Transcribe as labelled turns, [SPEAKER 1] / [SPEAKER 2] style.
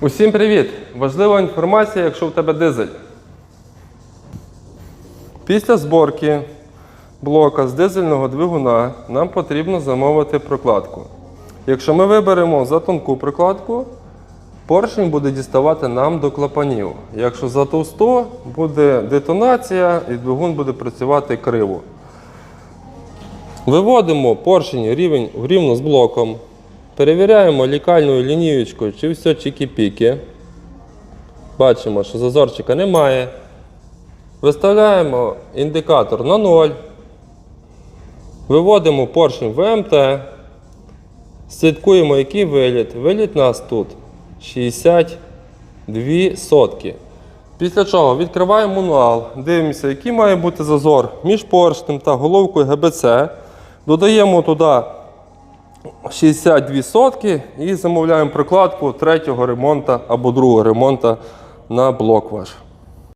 [SPEAKER 1] Усім привіт! Важлива інформація, якщо в тебе дизель. Після зборки блока з дизельного двигуна нам потрібно замовити прокладку. Якщо ми виберемо за тонку прокладку, поршень буде діставати нам до клапанів. Якщо за товсту, буде детонація і двигун буде працювати криво. Виводимо поршень рівень рівно з блоком. Перевіряємо лікальною лінієчкою, чи все чікі-піки. Бачимо, що зазорчика немає. Виставляємо індикатор на 0. Виводимо поршень в МТ. Слідкуємо, який виліт. Виліт у нас тут 62 сотки. Після чого відкриваємо мануал, дивимося, який має бути зазор між поршнем та головкою ГБЦ. Додаємо туди 62 сотки і замовляємо прокладку третього ремонту або другого ремонту на блок ваш.